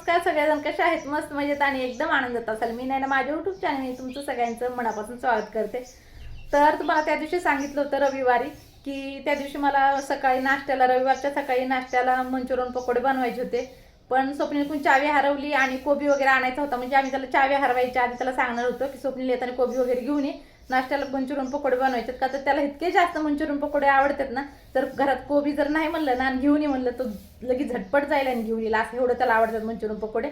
नमस्कार सगळेजण कसे आहेत? मस्त मजेत आणि एकदम आनंदात असाल. मी नाही ना माझ्या युट्यूब चॅनल तुमचं सगळ्यांचं मनापासून स्वागत करते. तर तुम्हाला त्या दिवशी सांगितलं होतं रविवारी की त्या दिवशी मला सकाळी नाश्त्याला रविवारच्या सकाळी नाश्त्याला मंचुरियन पकोडे बनवायचे होते. पण स्वप्नीलकडून चावी हरवली आणि कोबी वगैरे आणायचा होता म्हणजे आम्ही त्याला चावी हरवायच्या आधी त्याला सांगणार होतो की स्वप्नील येताना कोबी वगैरे घेऊन ये. नाश्त्याला मंचुरियन पकोडे बनवायचे का? तर त्याला इतके जास्त मंचुरियन पकोडे आवडतात ना तर घरात कोबी जर नाही म्हणलं ना आणि घेऊन ये म्हणलं तो लगेच झटपट जाईल आणि घेऊन येईल असं एवढं त्याला आवडतात मंचुरियन पकोडे.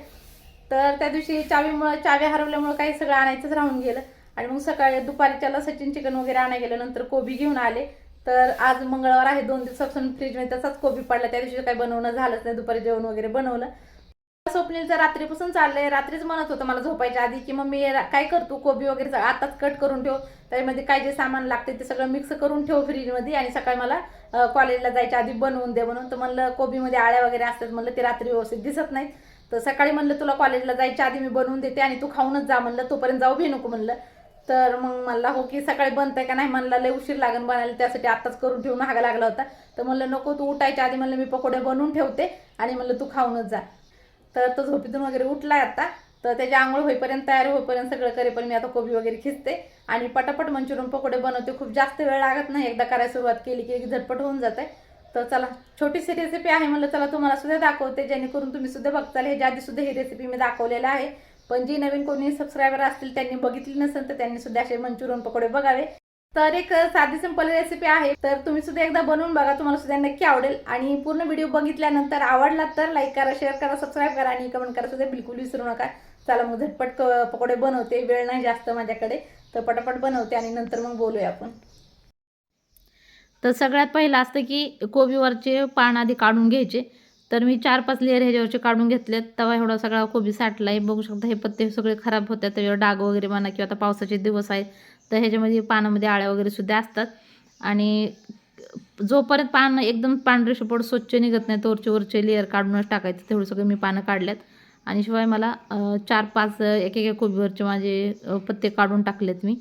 तर त्या दिवशी चावीमुळं चावी हरवल्यामुळं काही सगळं आणायचंच राहून गेलं. आणि मग सकाळी दुपारी त्याला सचिन चिकन वगैरे आणायला गेलं नंतर कोबी घेऊन आले. तर आज मंगळवार आहे दोन दिवसापासून फ्रीजमध्ये तसाच कोबी पडला. त्या दिवशी काही बनवणं झालंच नाही दुपारी जेवण वगैरे बनवलं. स्वप्नीलचं रात्रीपासून चाललंय. रात्रीच म्हणत होतं मला झोपायच्या आधी की मम्मी मी काय करतो? कोबी वगैरे सगळं आताच कट करून ठेव. त्यामध्ये काय जे सामान लागते ते सगळं मिक्स करून ठेव फ्रीजमध्ये आणि सकाळी मला कॉलेजला जायच्या आधी बनवून दे म्हणून. तर म्हणलं कोबीमध्ये आळ्या वगैरे असतात म्हणलं ते रात्री व्यवस्थित दिसत नाहीत. तर सकाळी म्हणलं तुला कॉलेजला जायच्या आधी मी बनवून देते आणि तू खाऊनच जा म्हणलं तोपर्यंत जाऊ भी नको म्हणलं. तर मग म्हणला हो की सकाळी बनतंय का नाही? म्हणलं लय उशीर लागेल बनायला त्यासाठी आत्ताच करून ठेवून हागा लागला होता. तर म्हणलं नको तू उठायच्या आधी म्हणलं मी पकोडे बनवून ठेवते आणि म्हणलं तू खाऊनच जा. तर तो झोपेतून वगैरे उठलाय आता. तर त्याची आंघोळ होईपर्यंत तयार होईपर्यंत सगळं करेपर्यंत मी आता कोबी वगैरे खिचते आणि पटापट मंचुरियन पकोडे बनवते. खूप जास्त वेळ लागत नाही. एकदा करायला सुरुवात केली की झटपट होऊन जाते. तर चला छोटीशी रेसिपी आहे म्हणलं चला तुम्हाला सुद्धा दाखवते. जेणेकरून तुम्ही सुद्धा बघताल. हे ज्या सुद्धा ही रेसिपी मी दाखवलेलं आहे. पण जी नवीन कोणी सबस्क्रायबर असतील त्यांनी बघितली नसेल तर त्यांनी सुद्धा असे मंचुरियन पकोडे बघावे. तर एक साधी सिंपल रेसिपी आहे. तर तुम्ही सुद्धा एकदा बनवून बघा. तुम्हाला सुद्धा नक्की आवडेल. आणि पूर्ण व्हिडिओ बघितल्यानंतर आवडला तर लाईक करा शेअर करा सबस्क्राईब करा आणि कमेंट करा सुद्धा बिलकुल विसरू नका. चला मग झटपट पकोडे बनवते. वेळ नाही जास्त माझ्याकडे. तर पटापट बनवते आणि नंतर मग बोलूया आपण. तर सगळ्यात पहिलं असतं की कोबीवरचे पान आधी काढून घ्यायचे. तर मी चार पाच लेअर ह्याच्यावरचे काढून घेतलेत. तेव्हा एवढा सगळा कोबी साठला आहे बघू शकता हे पत्ते सगळे खराब होतात. त्याच्यावर डाग वगैरे म्हणा किंवा आता पावसाचे दिवस आहेत. तर ह्याच्यामध्ये पानामध्ये आळ्या वगैरे सुद्धा असतात. आणि जोपर्यंत पान एकदम पांढरे शुपड स्वच्छ निघत नाही तोरचे वरचे लेअर काढूनच टाकायचं तेवढं सगळं मी पानं काढल्यात. आणि शिवाय मला चार पाच एक एक कोबीवरचे माझे पत्ते काढून टाकलेत मी.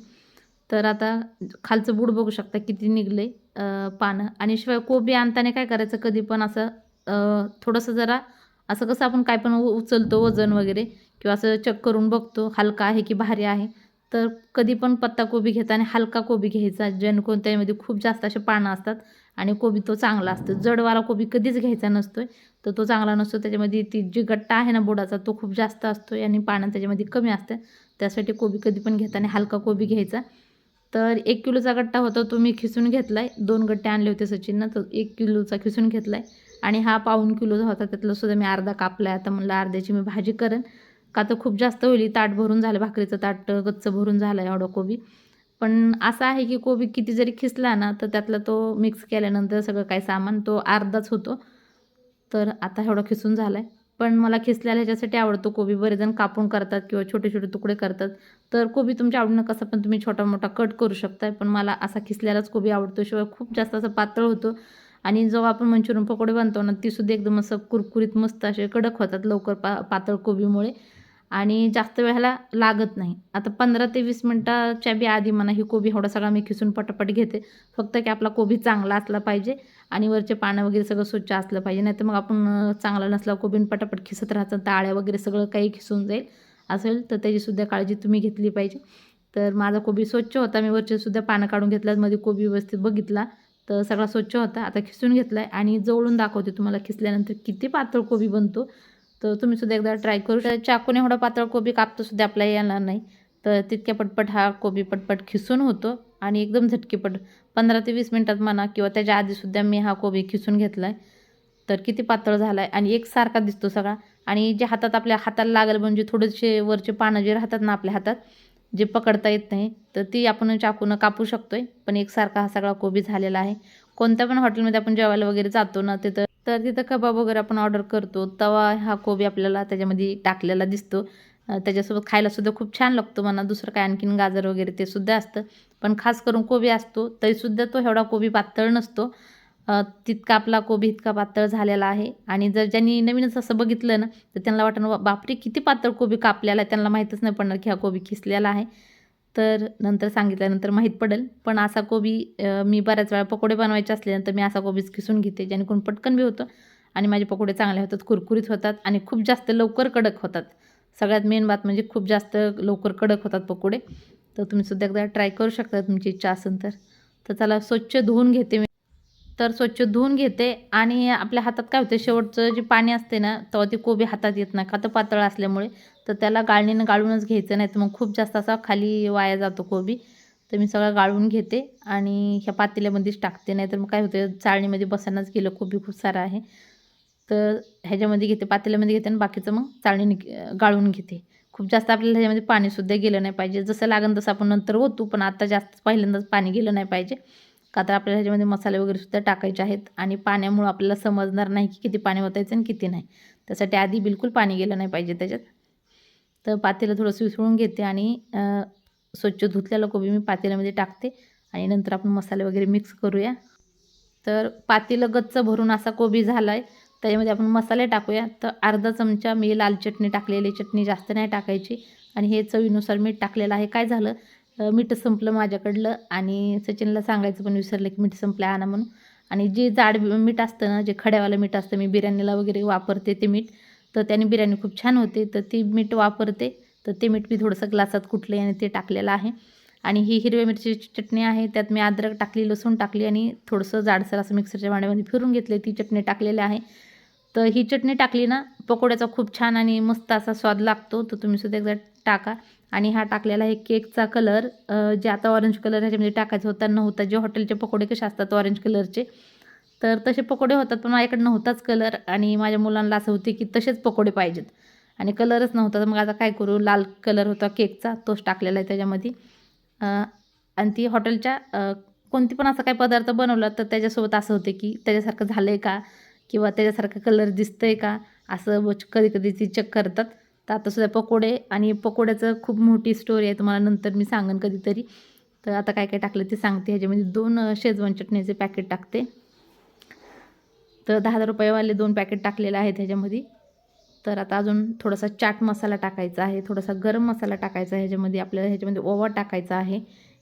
तर आता खालचं बूड बघू शकता किती निघले पानं. आणि शिवाय कोबी आणताना काय करायचं कधी पण असं थोडंसं जरा असं कसं आपण काय पण उचलतो वजन वगैरे किंवा असं चेक करून बघतो हलका आहे की भारी आहे. तर कधी पण पत्ता कोबी घेताना हलका कोबी घ्यायचा जेणेकरून त्यामध्ये खूप जास्त असे पानं असतात आणि कोबी तो चांगला असतो. जडवाला कोबी कधीच घ्यायचा नसतो तर तो चांगला नसतो. त्याच्यामध्ये ती जी गट्टा आहे ना बोडाचा तो खूप जास्त असतो आणि पानं त्याच्यामध्ये कमी असतं. त्यासाठी कोबी कधी पण घेताना हलका कोबी घ्यायचा. तर एक किलोचा गट्टा होता तो मी खिसून घेतला आहे दोन गट्टे आणले होते सचिननं तर एक किलोचा खिसून घेतला आहे आणि हा पाऊन किलोचा होता त्यातला सुद्धा मी अर्धा कापला आहे आता म्हणलं अर्ध्याची मी भाजी करेन. का तर खूप जास्त होईल. ताट भरून झालं भाकरीचं ताट गच्च भरून झालं आहे एवढा कोबी. पण असं आहे की कोबी किती जरी खिसला ना तर त्यातला तो मिक्स केल्यानंतर सगळं काही सामान तो अर्धाच होतो. तर आता एवढा खिसून झाला आहे पण मला खिसल्याला ह्याच्यासाठी आवडतो कोबी. बरेजण कापून करतात किंवा छोटे छोटे तुकडे करतात. तर कोबी तुमच्या आवडीनं कसं पण तुम्ही छोटा मोठा कट करू शकता पण मला असा खिसल्यालाच कोबी आवडतो. शिवाय खूप जास्त असं पातळ होतो. आणि जेव्हा आपण मंचुरियन पकोडे बनतो ना तीसुद्धा एकदम असं कुरकुरीत मस्त असे कडक होतात लवकर पा पातळ कोबीमुळे. आणि जास्त वेळाला लागत नाही. आता पंधरा ते वीस मिनटाच्या बी आधी म्हणा ही कोबी एवढा सगळा मी खिसून पटापट घेते. फक्त की आपला कोबी चांगला असला पाहिजे आणि वरचे पानं वगैरे सगळं स्वच्छ असलं पाहिजे. नाही तर मग आपण चांगला नसला कोबीन पटापट खिसत राहायचं ताळ्या वगैरे सगळं काही खिसून जाईल असेल तर त्याचीसुद्धा काळजी तुम्ही घेतली पाहिजे. तर माझा कोबी स्वच्छ होता. मी वरचे सुद्धा पानं काढून घेतल्यात. मध्ये कोबी व्यवस्थित बघितला तर सगळा स्वच्छ होता. आता खिसून घेतला आहे आणि जवळून दाखवते तुम्हाला खिसल्यानंतर किती पातळ कोबी बनतो. तर तुम्ही सुद्धा एकदा ट्राय करू शकता. चाकूने एवढा पातळ कोबी कापतो सुद्धा आपल्याला येणार नाही. तर तितक्या पटपट हा कोबी पटपट खिसून होतो आणि एकदम झटकीपट. पंधरा ते वीस मिनटात म्हणा किंवा त्याच्या आधीसुद्धा मी हा कोबी खिसून घेतला आहे तर किती पातळ झाला आहे आणि एकसारखा दिसतो सगळा. आणि जे हातात आपल्या हाताला लागेल म्हणजे थोडेसे वरचे पानं जे राहतात ना आपल्या हातात जे पकडता येत नाही तर ती आपण चाकूनं कापू शकतो आहे पण एकसारखा हा सगळा कोबी झालेला आहे. कोणत्या पण हॉटेलमध्ये आपण जेवायला वगैरे जातो ना तिथं तर तिथं कबाब वगैरे आपण ऑर्डर करतो. तवा हा कोबी आपल्याला त्याच्यामध्ये टाकलेला दिसतो. त्याच्यासोबत खायलासुद्धा खूप छान लागतो म्हणा. दुसरं काय आणखीन गाजर वगैरे ते सुद्धा असतं. पण खास करून कोबी असतो तरीसुद्धा तो एवढा कोबी पातळ नसतो. तितका आपला कोबी इतका पातळ झालेला आहे. आणि जर ज्यांनी नवीनच असं बघितलं ना तर त्यांना वाटणं बापरे किती पातळ कोबी कापलेला आहे. त्यांना माहीतच नाही पडणार की हा कोबी खिसलेला आहे. तर नंतर सांगितल्यानंतर माहीत पडेल. पण असा कोबी मी बऱ्याच वेळा पकोडे बनवायचे असल्यानंतर मी असा कोबीच किसून घेते जेणेकरून पटकन बी होतं आणि माझे पकोडे चांगले होतात कुरकुरीत होतात आणि खूप जास्त लवकर कडक होतात. सगळ्यात मेन बात म्हणजे खूप जास्त लवकर कडक होतात पकोडे. तर तुम्ही सुद्धा एकदा ट्राय करू शकता तुमची इच्छा असेल तर. तर त्याला स्वच्छ धुवून घेते मी. तर स्वच्छ धुवून घेते आणि आपल्या हातात काय होतं शेवटचं जे पाणी असते ना तेव्हा ती कोबी हातात येत नाही का तर पातळ असल्यामुळे. तर त्याला गाळणीनं गाळूनच घ्यायचं नाही तर मग खूप जास्त असा खाली वाया जातो कोबी. तर मी सगळं गाळून घेते आणि ह्या पातेल्यामध्येच टाकते. नाही तर मग काय होतं चाळणीमध्ये बसायलाच गेलं कोबी खूप सारं आहे. तर ह्याच्यामध्ये घेते पातेल्यामध्ये घेते आणि बाकीचं मग चाळणीने गाळून घेते. खूप जास्त आपल्याला ह्याच्यामध्ये पाणीसुद्धा गेलं नाही पाहिजे. जसं लागेल तसं आपण नंतर होतो पण आता जास्त पहिल्यांदाच पाणी गेलं नाही पाहिजे. का तर आपल्याला ह्याच्यामध्ये मसाले वगैरे सुद्धा टाकायचे आहेत आणि पाण्यामुळं आपल्याला समजणार नाही की किती पाणी ओतायचं आणि किती नाही. त्यासाठी आधी बिलकुल पाणी गेलं नाही पाहिजे त्याच्यात. तर पातेलं थोडंसं विसळून घेते आणि स्वच्छ धुतलेलं कोबी मी पातेल्यामध्ये टाकते आणि नंतर आपण मसाले वगैरे मिक्स करूया. तर पातेलं गच्च भरून असा कोबी झाला आहे त्याच्यामध्ये आपण मसाले टाकूया. तर अर्धा चमचा मी लाल चटणी टाकलेली चटणी जास्त नाही टाकायची. आणि हे चवीनुसार मीठ टाकलेलं आहे. काय झालं? मीठ संपलं माझ्याकडलं आणि सचिनला सांगायचं पण विसरलं की मीठ संपलं आणा म्हणून. आणि जे जाड मीठ असतं ना जे खड्यावालं मीठ असतं मी बिर्याणीला वगैरे वापरते ते मीठ. तर त्याने बिर्याणी खूप छान होते. तर ती मीठ वापरते. तर ते मीठ मी थोडंसं ग्लासात कुठले आणि ते टाकलेलं आहे. आणि ही हिरव्या मिरचीची चटणी आहे. त्यात मी अद्रक टाकली लसूण टाकली आणि थोडंसं जाडसर असं मिक्सरच्या भांड्यामध्ये फिरून घेतले. ती चटणी टाकलेली आहे. तर ही चटणी टाकली ना पकोड्याचा खूप छान आणि मस्त असा स्वाद लागतो. तर तुम्ही सुद्धा एकदा टाका. आणि हा टाकलेला आहे केकचा कलर. जे आता ऑरेंज कलर ह्याच्यामध्ये टाकायचा होता नव्हता. जे हॉटेलचे पकोडे कसे असतात ऑरेंज कलरचे तर तसे पकोडे होतात पण माझ्याकडे नव्हताच कलर आणि माझ्या मुलांना असं होते की तसेच पकोडे पाहिजेत. आणि कलरच नव्हता तर मग आता काय करू? लाल कलर होता केकचा तोच टाकलेला आहे त्याच्यामध्ये. आणि ती हॉटेलच्या कोणती पण असं काही पदार्थ बनवला तर त्याच्यासोबत असं होते की त्याच्यासारखं झालं आहे का? किंवा त्याच्यासारखं कलर दिसतं आहे का? असं कधी कधी ती चेक करतात. तर आतासुद्धा पकोडे आणि पकोड्याचं खूप मोठी स्टोरी आहे तुम्हाला नंतर मी सांगेन कधीतरी. तर आता काय काय टाकलं ते सांगते. ह्याच्यामध्ये दोन शेजवान चटणीचे पॅकेट टाकते. तर दहा हजार रुपयेवाले दोन पॅकेट टाकलेले आहेत ह्याच्यामध्ये. तर आता अजून थोडासा चाट मसाला टाकायचा आहे थोडासा गरम मसाला टाकायचा आहे ह्याच्यामध्ये आपल्याला ह्याच्यामध्ये ओवा टाकायचा आहे.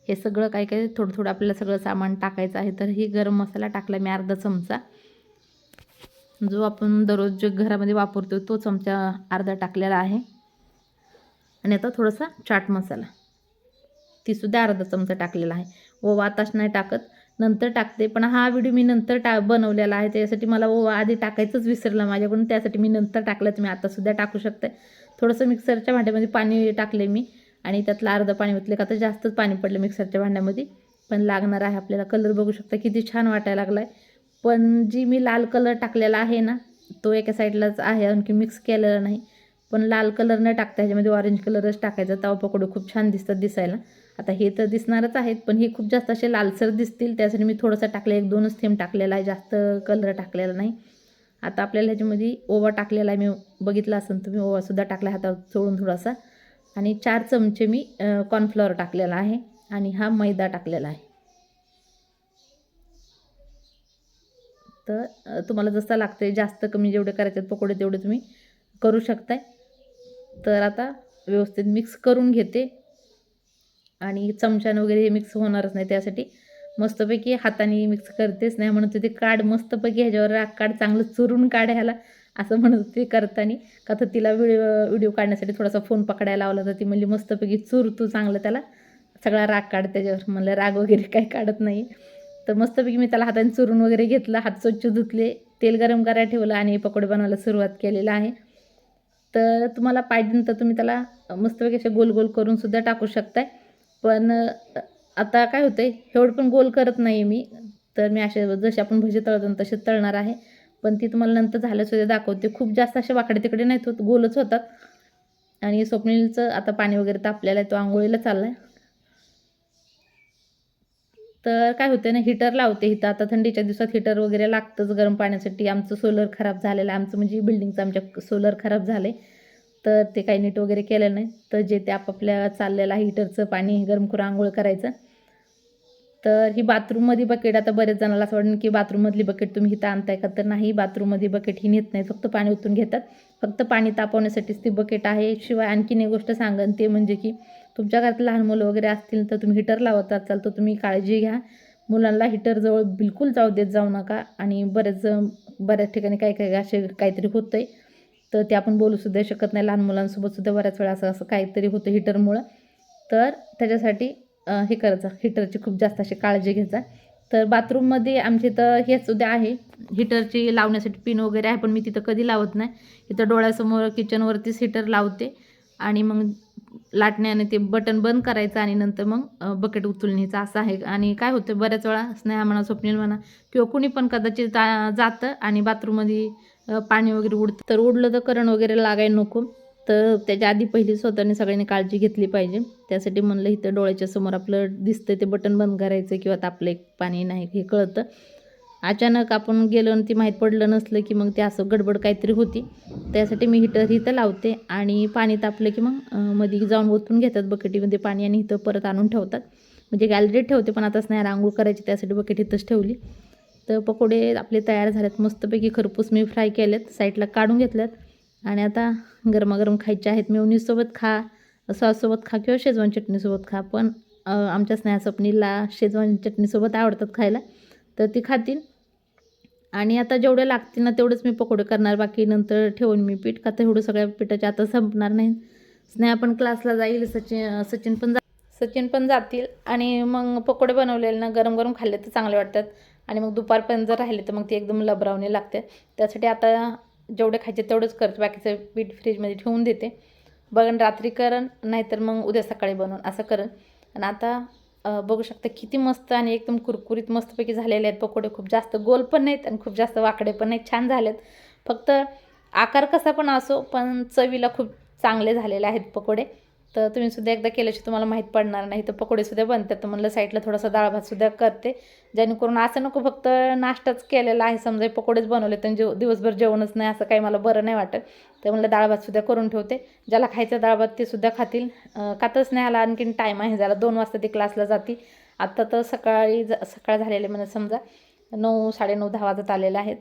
हे सगळं काय काय थोडं थोडं आपल्याला सगळं सामान टाकायचं आहे तर ही गरम मसाला टाकला मी अर्धा चमचा. जो आपण दररोज जे घरामध्ये वापरतो तो चमचा अर्धा टाकलेला आहे. आणि आता थोडासा चाट मसाला. तीसुद्धा अर्धा चमचा टाकलेला आहे. ओवा आताच नाही टाकत. नंतर टाकते. पण हा व्हिडिओ मी नंतर टा बनवलेला आहे. त्याच्यासाठी मला ओवा आधी टाकायचंच विसरलं माझ्याकडून त्यासाठी मी नंतर टाकलं मी आतासुद्धा टाकू शकते. थोडंसं मिक्सरच्या भांड्यामध्ये पाणी टाकले मी. आणि त्यातलं अर्धं पाणी ओतले. का तर जास्तच पाणी पडलं मिक्सरच्या भांड्यामध्ये. पण लागणार आहे आपल्याला. कलर बघू शकता. किती छान वाटायला लागला आहे पण जी मी लाल कलर टाकलेला आहे ना तो एका साईडलाच आहे. आणखी मिक्स केलेला नाही. पण लाल कलर न टाकता ह्याच्यामध्ये ऑरेंज कलरच टाकायचा. तवा पकडू खूप छान दिसतात दिसायला. आता हे तर दिसणारच आहेत पण हे खूप जास्त असे लालसर दिसतील त्यासाठी मी थोडंसं टाकलं एक दोनच थेंब टाकलेला आहे जास्त कलर टाकलेला नाही. आता आपल्याला ह्याच्यामध्ये ओवा टाकलेला आहे मी बघितला असेल तुम्ही ओवासुद्धा टाकला हातावर चोळून थोडासा. आणि चार चमचे मी कॉर्नफ्लॉवर टाकलेला आहे आणि हा मैदा टाकलेला आहे. तर तुम्हाला जसं लागतं जास्त कमी जेवढे करायचे पकोडे तेवढे तुम्ही करू शकताय. तर आता व्यवस्थित मिक्स करून घेते. आणि चमच्यानं वगैरे हे मिक्स होणारच नाही. त्यासाठी मस्तपैकी हाताने मिक्स करतेच नाही म्हणत होते. काढ मस्तपैकी ह्याच्यावर राग काढ चांगलं चुरून काढ ह्याला असं म्हणत होते करताना. का तर तिला व्हिडिओ व्हिडिओ काढण्यासाठी थोडासा फोन पकडायला लावला तर ती म्हणली मस्तपैकी चूर तू चांगलं त्याला. सगळा राग काढ त्याच्यावर. म्हणलं राग वगैरे काही काढत नाही. तर मस्तपैकी मी त्याला हाताने चुरून वगैरे घेतलं. हात स्वच्छ धुतले तेल गरम करायला ठेवलं आणि पकोडे बनवायला सुरुवात केलेलं आहे. तर तुम्हाला पाहिजे तर तुम्ही त्याला मस्तपैकी असे गोल गोल करून सुद्धा टाकू शकताय. पण आता काय होतं आहे एवढं पण गोल करत नाही मी. तर मी असे जसे आपण भजी तळतो तसे तळणार आहे. पण ती तुम्हाला नंतर झालं सुद्धा दाखवते. खूप जास्त असे वाकडे तिकडे नाहीत होत गोलच होतात. आणि स्वप्नीलचं आता पाणी वगैरे तापलेलं आहे तो आंघोळीला चालला आहे तर काय होते ना हिटर लावते इथं. आता थंडीच्या दिवसात हिटर वगैरे लागतंच गरम पाण्यासाठी. आमचं सोलर खराब झालेलं आमचं म्हणजे बिल्डिंगचं आमच्या सोलर खराब झालं आहे तर ते काही नीट वगैरे केलं नाही. तर जे ते आपापल्या चाललेलं आहे हिटरचं पाणी गरम करून आंघोळ करायचं. तर ही बाथरूममध्ये बकेट आता बरेच जणाला असं वाटणं की बाथरूममधली बकेट तुम्ही हिथं आणताय का? तर नाही बाथरूममध्ये बकेट ही नेत नाही फक्त पाणी ओतून घेतात. फक्त पाणी तापवण्यासाठीच ती बकेट आहे. शिवाय आणखीन एक गोष्ट सांगन ते म्हणजे की तुमच्या घरात लहान मुलं वगैरे असतील तर तुम्ही हिटर लावत असाल तर तुम्ही काळजी घ्या. मुलांना हीटरजवळ बिलकुल जाऊ देत जाऊ नका. आणि बरेच बऱ्याच ठिकाणी काही काही असे काहीतरी होतं आहे तर ते आपण बोलूसुद्धा शकत नाही. लहान मुलांसोबतसुद्धा बऱ्याच वेळा असं असं काहीतरी होतं हिटरमुळं. तर त्याच्यासाठी हे करायचं. हिटरची खूप जास्त अशी काळजी घ्यायचा. तर बाथरूममध्ये आमच्या इथं हेच सुद्धा आहे. हिटरची लावण्यासाठी पिन वगैरे आहे पण मी तिथं कधी लावत नाही. इथं डोळ्यासमोर किचनवरतीच हिटर लावते. आणि मग लाटण्याने ते बटन बंद करायचं आणि नंतर मग बकेट उचलण्याचं असं आहे. आणि काय होतं बऱ्याच वेळा स्नेहा म्हणा स्वप्नील म्हणा किंवा कुणी पण कदाचित जातं आणि बाथरूममध्ये पाणी वगैरे उडतं. तर उडलं तर करंट वगैरे लागायला नको. तर त्याच्या आधी पहिली स्वतःने सगळ्यांनी काळजी घेतली पाहिजे. त्यासाठी म्हणलं इथं डोळ्याच्या समोर आपलं दिसतं ते बटन बंद करायचं किंवा तापलं एक पाणी नाही हे कळतं. अचानक आपण गेलो आणि ती माहीत पडलं नसलं की मग ते असं गडबड काहीतरी होती. त्यासाठी मी हिटर इथं लावते आणि पाणी तापलं की मग मध्ये जाऊन ओतून घेतात बकेटीमध्ये पाणी आणि इथं परत आणून ठेवतात. म्हणजे गॅलरीत ठेवते पण आता नाही. आंघोळ करायची त्यासाठी बकेट इथंच ठेवली. तर पकोडे आपले तयार झालेत. मस्तपैकी खरपूस मी फ्राय केलेत. साईडला काढून घेतल्यात आणि आता गरमागरम खायचे आहेत. मेवनीसोबत खा सॉससोबत खा किंवा शेजवान चटणीसोबत खा. पण आमच्या स्नेहस्वप्नीला शेजवान चटणीसोबत आवडतात खायला. तर ती खातील. आणि आता जेवढे लागतील ना तेवढंच मी पकोडे करणार. बाकी नंतर ठेवून मी पीठ. का तर सगळ्या पिठाच्या आता संपणार नाही. स्नेहा पण क्लासला जाईल. सचिन सचिन पण जा सचिन पण जातील. आणि मग पकोडे बनवलेले ना गरम गरम खाल्ले तर चांगले वाटतात. आणि मग दुपारपर्यंत जर राहिले तर मग ते एकदम लबरावणे लागते. त्यासाठी आता जेवढे खायचे तेवढंच करते. बाकीचं पीठ फ्रीजमध्ये ठेवून देते. बघन रात्री करण नाहीतर मग उद्या सकाळी बनवून असं करण. आणि आता बघू शकता किती मस्त आणि एकदम कुरकुरीत मस्तपैकी झालेले आहेत. पकोडे खूप जास्त गोल पण नाहीत आणि खूप जास्त वाकडे पण नाहीत. छान झालेत. फक्त आकार कसा पण असो पण चवीला खूप चांगले झालेले आहेत पकोडे. तर तुम्ही सुद्धा एकदा केल्याशी तुम्हाला माहीत पडणार नाही. तर पकोडे सुद्धा बनतात. तर म्हणलं साईडला थोडासा डाळ भातसुद्धा करते. जेणेकरून असं नको फक्त नाश्ताच केलेला आहे. समजा पकोडेच बनवले तर जेव दिवसभर जेवणच नाही असं काही मला बरं नाही वाटत. तर म्हणलं डाळ भातसुद्धा करून ठेवते. ज्याला खायचं डाळ भात ते सुद्धा खातील. खातच नाही. आला आणखीन टाईम आहे. झाला दोन वाजता ती क्लासला जाते आत्ता तर सकाळी ज सकाळ झालेले म्हणजे समजा. नऊ साडेनऊ दहा वाजत आलेले आहेत.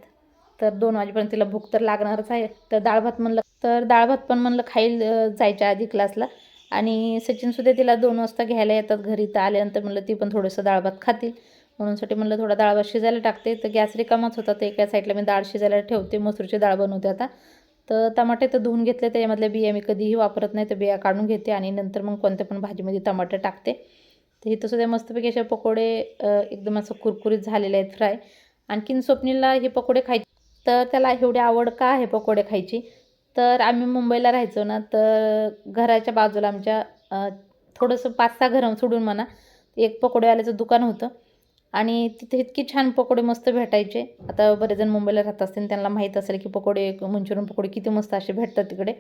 तर दोन वाजेपर्यंत तिला भूक तर लागणारच आहे. तर डाळ भात म्हणलं तर डाळ भात पण म्हणलं खाईल जायच्या आधी क्लासला आणि सचिनसुद्धा तिला दोन वाजता घ्यायला येतात घरी. तर आल्यानंतर म्हणलं ती पण थोडंसं डाळ भात खातील. म्हणूनसाठी म्हणलं थोडा डाळ भात शिजायला टाकते. तर गॅस रिकामाच होता. तर एका साईडला मी डाळ शिजायला ठेवते. मसूरची डाळ बनवते आता. तर टमाटे तर धुवून घेतले. त्याच्यामधल्या बिया मी कधीही वापरत नाही. तर बिया काढून घेते आणि नंतर मग कोणत्या पण भाजीमध्ये टमाटे टाकते. तर इथं सुद्धा मस्तपैकी असे पकोडे एकदम असं कुरकुरीत झालेले आहेत फ्राय. आणखीन स्वप्नीला हे पकोडे खायचे. तर त्याला एवढी आवड का आहे पकोडे खायची? तर आम्ही मुंबईला राहायचो ना तर घराच्या बाजूला आमच्या थोडंसं पाच सहा घरं सोडून म्हणा एक पकोडेवाल्याचं दुकान होतं. आणि तिथे इतकी छान पकोडे मस्त भेटायचे. आता बरेच जण मुंबईला राहत असतील त्यांना माहीत असेल की पकोडे मंचुरियन पकोडे किती मस्त असे भेटतात तिकडे.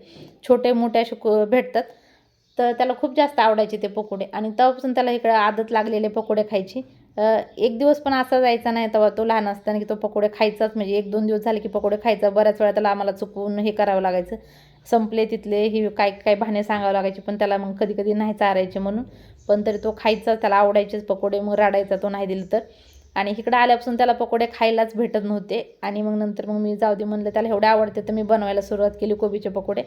छोटे मोठे असे को- भेटतात. तर त्याला खूप जास्त आवडायचे ते पकोडे. आणि तेव्हापासून त्याला इकडे आदत लागलेले पकोडे खायची. एक दिवस पण असा जायचा नाही तेव्हा तो लहान असताना की तो पकोडे खायचाच. म्हणजे एक दोन दिवस झाले की पकोडे खायचा. बऱ्याच वेळा त्याला आम्हाला चुकवून हे करावं लागायचं. संपले तिथले हे काय काय बहाणे सांगावं लागायचे. पण त्याला मग कधी कधी नाही चारायचे म्हणून. पण तरी तो खायचा त्याला आवडायचेच पकोडे. मग राडायचा तो नाही दिलं तर. आणि इकडं आल्यापासून त्याला पकोडे खायलाच भेटत नव्हते. आणि मग नंतर मग मी जाऊ दे म्हणलं त्याला एवढे आवडते तर मी बनवायला सुरुवात केली कोबीचे पकोडे.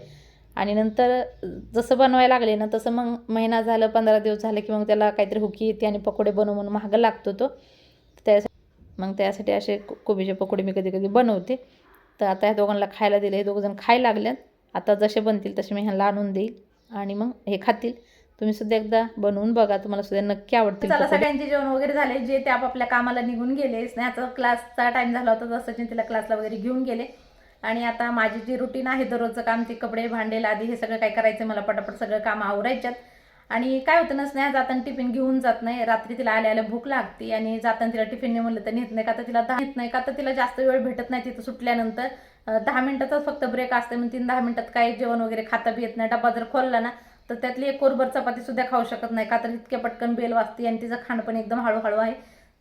आणि नंतर जसं बनवायला लागले ना तसं मग महिना झालं पंधरा दिवस झाले की मग त्याला काहीतरी हुकी येते आणि पकोडे बनव म्हणून महाग लागतो तो. त्यासाठी मग त्यासाठी असे कोबीचे पकोडे मी कधी कधी बनवते. तर आता ह्या दोघांना खायला दिले हे दोघंजण खायला लागल्यात. आता जसे बनतील तसे मी ह्यांना आणून देईल आणि मग हे खातील. तुम्ही सुद्धा एकदा बनवून बघा तुम्हाला सुद्धा नक्की आवडतील चला. सगळ्यांचे जेवण वगैरे झाले जे ते आपापल्या कामाला निघून गेले. स्नेहाचा क्लासचा टाइम झाला होता सचिन तिला क्लासला वगैरे घेऊन गेले. आणि आता माझी जी रुटीन आहे दररोजचं काम ते कपडे भांडे लादी हे सगळं काय करायचं मला पटापट सगळं काम आवरायच्यात. आणि काय होतं ना स्नेहा जाताना टिफिन घेऊन जात नाही. रात्री तिला आल्या आल्या भूक लागते आणि जाताना तिला टिफिन नाही म्हणलं तर नेत नाही का? तर तिला दहा नेत नाही का? तर तिला जास्त वेळ भेटत नाही तिथं सुटल्यानंतर. दहा मिनिटाचाच फक्त ब्रेक असते मग तीन दहा मिनिटात काही जेवण वगैरे खाता बी येत नाही. डबा जर खोलला ना तर त्यातली एक कोरभर चपाती सुद्धा खाऊ शकत नाही. का तर इतक्या पटकन बेल वाजते आणि तिचं खाणं पण एकदम हळूहळू आहे.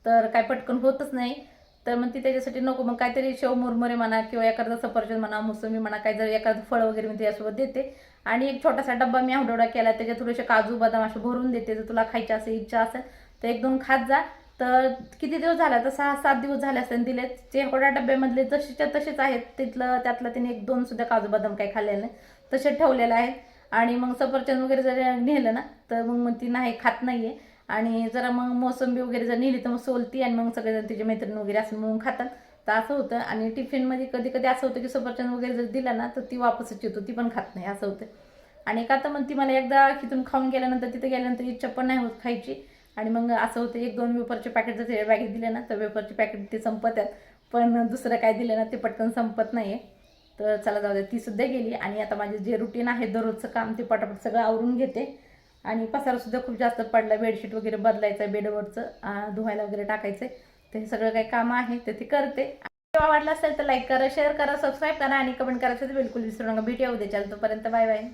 तर काय पटकन होतच नाही. तर मग ती त्याच्यासाठी नको मग काहीतरी शेव मुरमुरे म्हणा किंवा एखादा सफरचंद म्हणा मोसंबी म्हणा काही जर एखादं फळ वगैरे मी त्याच्यासोबत देते. आणि एक छोटासा डब्बा मी आवडवडा केला त्याच्यात थोडेसे काजू बदाम असे भरून देते जर तुला खायची असेल इच्छा असेल तर एक दोन खात जा. तर किती दिवस झाला? तर सहा सात दिवस झाले असतील दिले ते होडा डब्यामधले जसेच्या तसेच आहेत तिथलं त्यातलं तिने एक दोन सुद्धा काजू बदाम काही खाल्लेलं नाही. तसे ठेवलेलं आहे आणि मग सफरचंद वगैरे जर नेलं ना तर मग मग ती नाही खात नाही आहे आणि जरा मग मोसंबी वगैरे जर नेली तर मग सोलती आणि मग सगळेजण तिचे मैत्रीण वगैरे असं मग खातात. तर असं होतं. आणि टिफिनमध्ये कधी कधी असं होतं की सफरचंद वगैरे जर दिला ना तर ती वापसच येतो. ती पण खात नाही. असं होतं. आणि का तर मग ती मला एकदा तिथून खाऊन गेल्यानंतर तिथे गेल्यानंतर इच्छा पण नाही होत खायची. आणि मग असं होतं एक दोन वेपरचे पॅकेट जर बॅगेत दिले ना तर वेपरचे पॅकेट ते संपत आहेत पण दुसरं काय दिलं ना ते पटकन संपत नाही आहे तर चला जाऊ द्या ती सुद्धा गेली आणि आता माझे जे रुटीन आहे दररोजचं काम ते पटापट सगळं आवरून घेते. आणि पसारासुद्धा खूप जास्त पडला. बेडशीट वगैरे बदलायचं आहे बेडवरचं धुवायला वगैरे टाकायचं आहे तर हे सगळं काही काम आहे तर ते करते. व्हिडिओ आवडला असेल तर लाईक करा शेअर करा सबस्क्राईब करा आणि कमेंट करायचं तर बिलकुल विसरू नका. भेटूया उद्याच्या तोपर्यंत बाय बाय